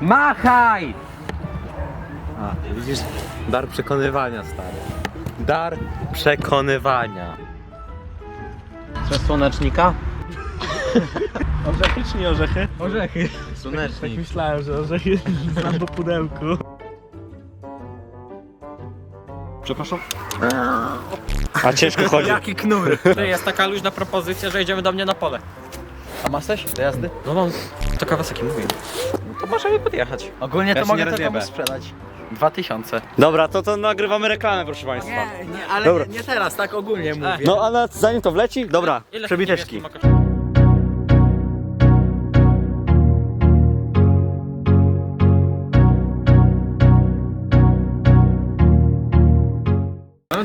Machaj! A, widzisz? Dar przekonywania, stary. Dar przekonywania. Przez słonecznika? Orzechy czy nie orzechy? Orzechy. Słonecznik. Myślałem, że orzechy znam po pudełku. Przepraszam. A ciężko chodzi. Jaki knur. Jest taka luźna propozycja, że idziemy do mnie na pole. A masz coś do jazdy? No mam. To Kawasaki mówi. No to możemy podjechać. Ogólnie to Ja się mogę nie to komuś sprzedać. Dwa tysiące. Dobra, to to nagrywamy reklamę, proszę państwa. Nie, nie, ale Dobra. nie, nie teraz, tak ogólnie mówię. No ale zanim to wleci, dobra, Ile przebiteczki.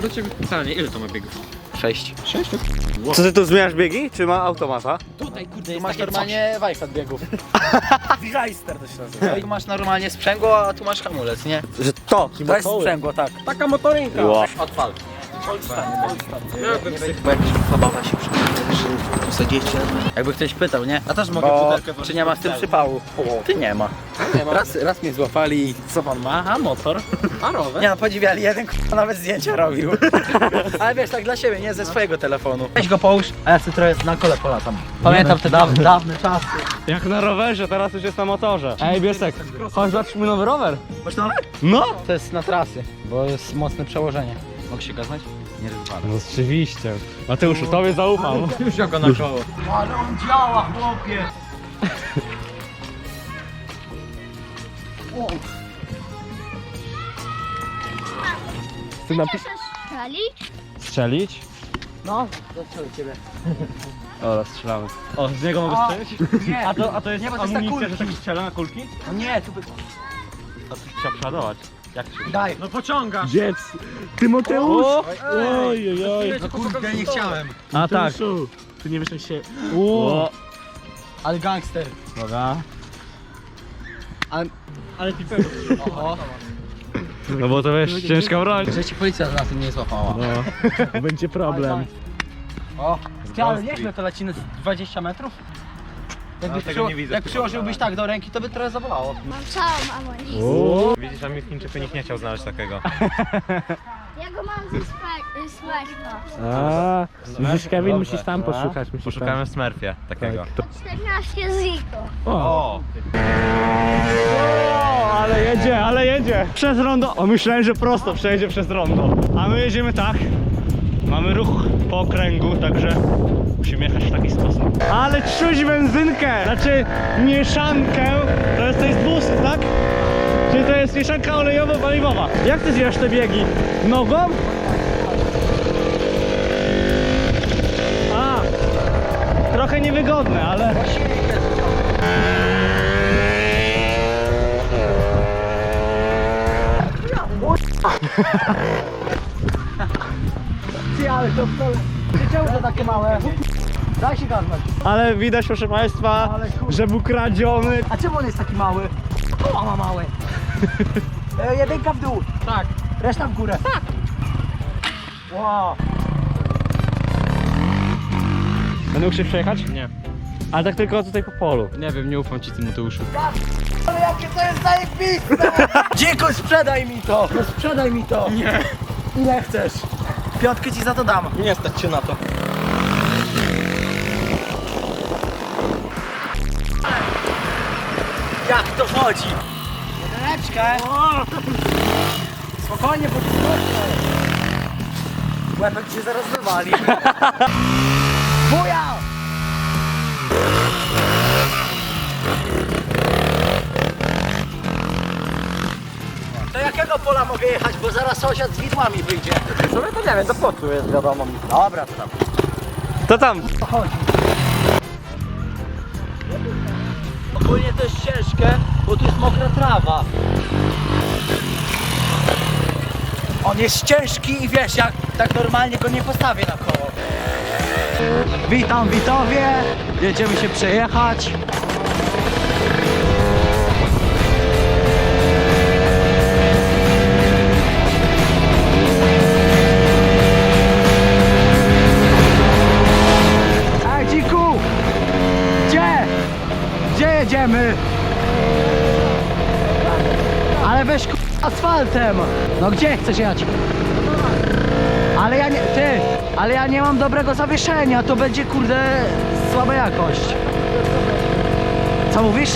Do ciebie pytanie, ile to ma biegów? Sześć. Co ty tu zmieniasz biegi, czy ma automata? Tutaj, kurde, Tu masz normalnie wajchat biegów. Geister to się nazywa. Tu masz normalnie sprzęgło, a tu masz hamulec, nie? Że to, To jest sprzęgło, tak. Taka motorynka. Ła. Odpal. Bo jak zabawa się posadzicie. Jakby ktoś pytał, nie? A też mogę Bo, czy nie ma w tym przypału? Ty nie ma. Raz, raz mnie złapali i co pan ma? A motor? A rower? Nie no, podziwiali, jeden k***a nawet zdjęcia robił. Ale wiesz, tak dla siebie, nie ze swojego telefonu. Weź go połóż, a ja sobie trochę na kole polatam. Pamiętam te dawne, dawne czasy. Jak na rowerze, teraz już jest na motorze. Ej, Biesek, chodź zobaczyć mój nowy rower. Masz nowe? No! To jest na trasy, bo jest mocne przełożenie. Mogę się gaznąć? Nie rozwalę. No oczywiście. Mateuszu, tobie zaufam. Już go na koło. Ale on działa, chłopie! Ty napisz... Strzelić? Strzelić? No, zastrzelę ciebie. Dobra, strzelamy. O, z niego mogę strzelić? Nie, A to, a to jest Nie, bo to jest na amunicja, że kulki. tak strzela na kulki? no nie, tu by... A to trzeba przeładować. Jak się... Daj. No pociąga. Dziec! Tymoteusz! Oj, oj, oj. No kurde, nie chciałem. A tak. Ty nie wiesz jak się... O, Ale gangster. Dobra. Ale. Oho. No bo to wiesz, ciężka broń. Że ci policja na tym nie złapała. No, będzie problem. O, ty, ale nieźle to leci na 20 metrów. Jakby tego nie widzę jak chyba, przyłożyłbyś tak do ręki, to by trochę zabolało. Mam całą amunicję. Widzisz, a mi w Chińczyku nikt nie chciał znaleźć takiego. Ja go mam ze swe- z Słeczka. A, widzisz Kevin, musisz tam poszukać. Musisz Poszukamy w Smurfie takiego. 14 ziko. Tam. O, O! O, ale jedzie, ale jedzie. Przez rondo. O, myślałem, że prosto przejdzie przez rondo. A my jedziemy tak. Mamy ruch po okręgu, także musimy jechać w taki sposób. Ale czuć benzynkę, znaczy mieszankę. To jest, to jest bus, tak? Czyli to jest mieszanka olejowo-paliwowa. Jak ty zjesz te biegi? Nogą? A, trochę niewygodne, ale... Ale to wcale... Czemu to takie małe? Daj się gaznąć. Ale widać, proszę Państwa, Ale kurde. że był kradziony. A czemu on jest taki mały? Koła ma małe. E, jedynka w dół. Tak. Reszta w górę. Tak. Wow. Będę mógł się przejechać? Nie. Ale tak tylko tutaj po polu. Nie wiem, nie ufam ci tym Mateuszu. Ale jakie to jest zajebiste! Dziękuj, sprzedaj mi to! No sprzedaj mi to! Nie. Ile chcesz? Piątkę ci za to dam. Nie stać cię na to. Jak to chodzi? Jedyneczkę. Spokojnie, bo to Łebek cię zaraz wywali. Buja! Jakiego pola mogę jechać, bo zaraz sąsiad z widłami wyjdzie. Sobie to nie wiem, do płotu jest wiadomo. Dobra, to tam. To tam. To chodzi. Ogólnie to jest ciężkie, bo tu jest mokra trawa. On jest ciężki i wiesz, jak tak normalnie go nie postawię na koło. Witam Witowie, jedziemy się przejechać. Asfaltem! No gdzie chcesz jechać? Ale ja nie, ty, ale ja nie mam dobrego zawieszenia, to będzie kurde słaba jakość. Co mówisz?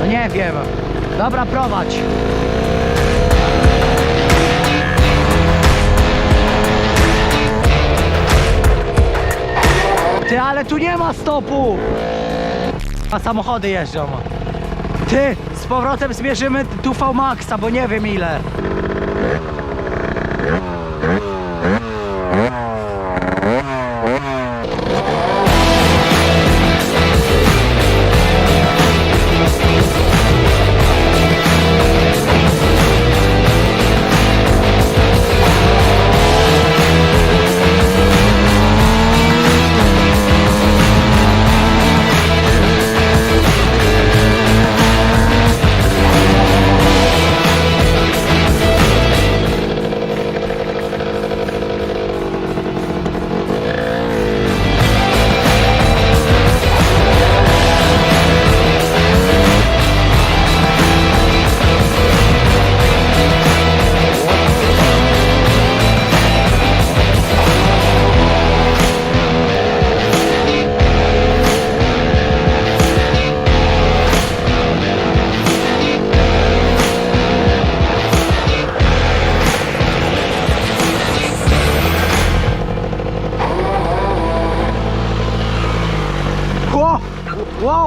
No nie wiem. Dobra, prowadź. Ty, ale tu nie ma stopu! A samochody jeżdżą. Ty, z powrotem zmierzymy tu V-Maxa, bo nie wiem ile.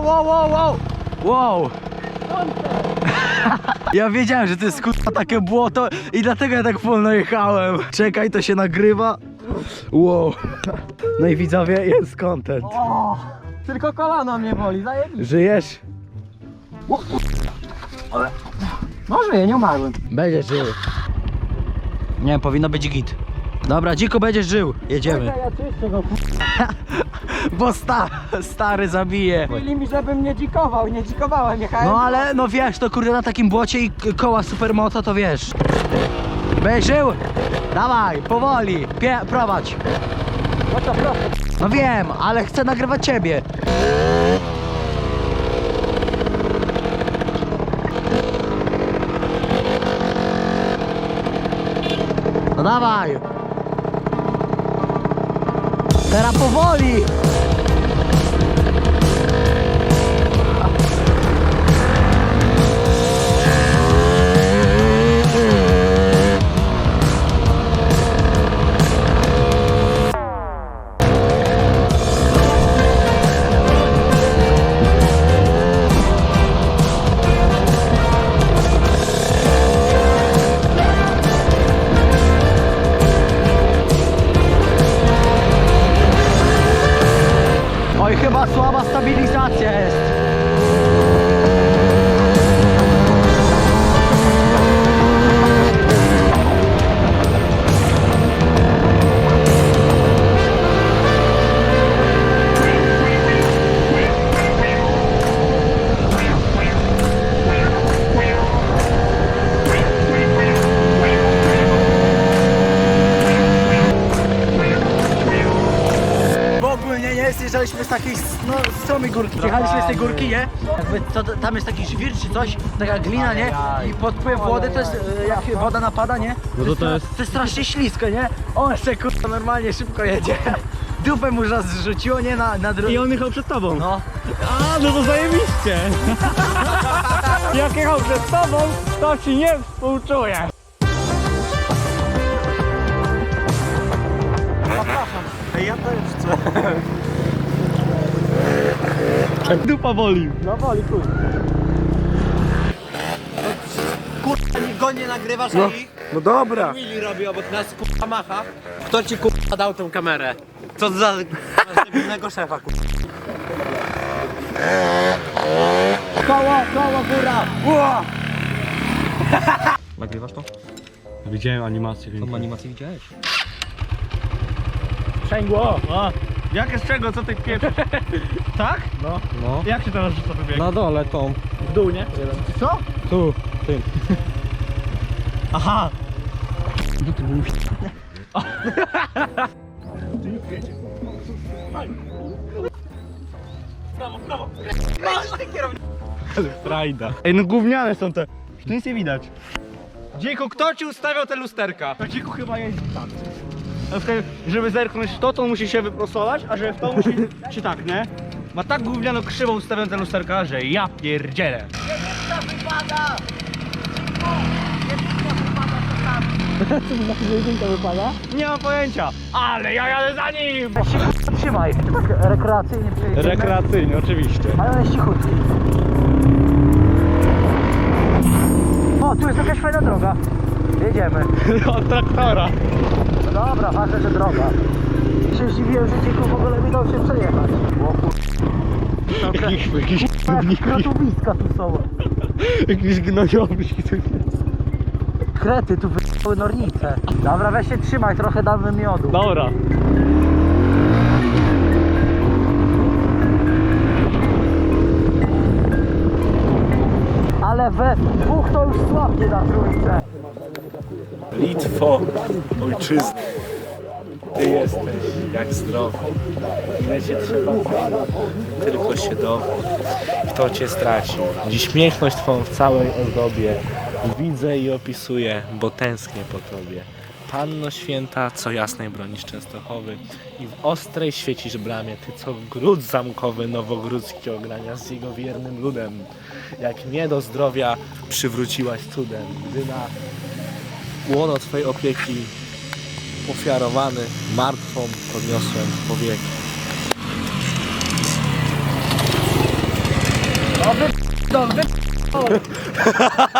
Wow, wow, wow, wow. wow. Ja wiedziałem, że to jest kurwa takie błoto i dlatego ja tak wolno jechałem. Czekaj, to się nagrywa. Wow. No i widzowie, jest content. Tylko kolana mnie boli, zajebiście. Żyjesz? Może ja nie umarłem. Będziesz żył. Nie, powinno być git. Dobra, dziko będziesz żył. Jedziemy. Ja czyszczę go, Bo sta, stary zabije. Mówili mi, żebym nie dzikował, nie dzikowałem, jechałem. No ale no wiesz, to kurde na takim błocie i k- koła supermoto to wiesz. Będziesz żył? Dawaj, powoli, Pie prowadź. No wiem, ale chcę nagrywać ciebie. No dawaj. Teraz powoli. Stromej górki. Jechaliśmy z tej górki, nie? Jakby to, tam jest taki żwir czy coś, taka glina, nie? I podpływ wody to jest, e, jak woda napada, nie? No to to jest- to jest strasznie ślisko, nie? On jeszcze kurwa normalnie szybko jedzie. Dupę mu raz zrzuciło, nie? Na, na I drugą. on jechał przed tobą. No. A, no to zajebiście. Jak jechał przed tobą, to ci nie współczuję. Ja też chcę. Dupa boli. No woli, chuj. Kurwa, go nie nagrywasz, no. ich? No dobra. Mili robi obok nas, kurwa macha. Kto ci kurwa dał tą kamerę? Co za masz debilnego szefa, kurwa. Koło, koło, góra! Nagrywasz to? Widziałem animację. Tą animację widziałeś? Sprzęgło. A, jakie sprzęgło, co ty pieprzysz? tak? No. No. Jak się teraz rzuca wybieg? Na dole tą. W dół, nie? Co? Tu, tym. Aha. Frajda. Ej, no gówniane są te. Tu nic nie widać. Dziku, kto ci ustawiał te lusterka? To dziku chyba jeździ tam. Na przykład, żeby zerknąć w to, to musi się wyprostować, a żeby w to musi... czy tak, nie? Ma tak gówniano krzywo ustawione te lusterka, że ja pierdzielę. Nie mam pojęcia, ale ja jadę za nim! Trzymaj, tak rekreacyjnie przejedziemy. Rekreacyjnie, oczywiście. Ale on jest cichutki. O, tu jest jakaś fajna droga. Jedziemy. Od traktora. No dobra, ważne, że droga. Się zdziwiłem, że dziku w ogóle mi dał się przejechać. O kur... Jakiś, jakiś, Jak krotowiska tu są. jakiś gnojownik tu jest. Krety, tu wyjechały nornice. Dobra, weź się trzymaj, trochę damy miodu. Dobra. Ale we dwóch to już słabnie na trójce. Litwo, ojczyzna. Ty jesteś jak zdrowy. Ile cię trzeba tylko się do. Kto cię stracił? Dziś piękność twą w całej ozdobie widzę i opisuję, bo tęsknię po tobie. Panno święta, co jasnej bronisz Częstochowy i w ostrej świecisz bramie, ty co gród zamkowy nowogródzki ogrania z jego wiernym ludem. Jak mnie do zdrowia przywróciłaś cudem, gdy na łono Twej opieki ofiarowany, martwą podniosłem powieki.